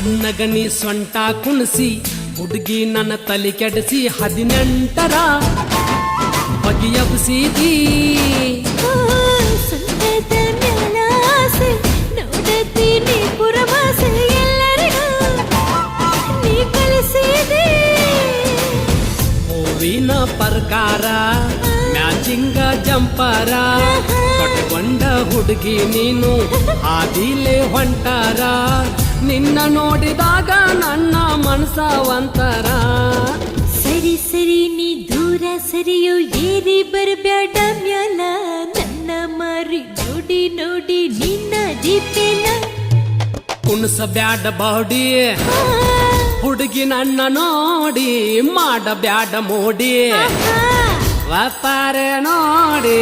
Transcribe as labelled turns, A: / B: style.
A: ಸಣ್ಣಗನಿ ಸೊಂಟ ಕುಣಿಸಿ ಹುಡುಗಿ ನನ್ನ ತಲೆ ಕೆಡಿಸಿ ಹದಿನೆಂಟರ ಬಗೆಯಬ್ಸಿದಿ ಹೂವಿನ ಪರ್ಕಾರ ಮ್ಯಾಚಿಂಗ ಜಂಪಾರ ಕಟ್ಕೊಂಡ ಹುಡುಗಿ ನೀನು ಆದಿಲೆ ಹೊಂಟಾರ. ನಿನ್ನ ನೋಡಿದಾಗ ನನ್ನ ಮನಸ ಒಂತರ
B: ಸರಿ ಸರಿ ನೀ ದೂರ ಸರಿಯೋ ಏರಿ ಬರಬೇಡ ಮ್ಯಾಲ. ನನ್ನ ಮರಿ ನೋಡಿ ನೋಡಿ ನಿನ್ನ ದೀಪೇನ
A: ಕುಣಸ ಬ್ಯಾಡ ಬಾಡಿ ಹುಡುಗಿ ನನ್ನ ನೋಡಿ ಮಾಡ. ಬ್ಯಾಡ ಮೋಡಿ ವ್ಯಾಪಾರ ನೋಡಿ.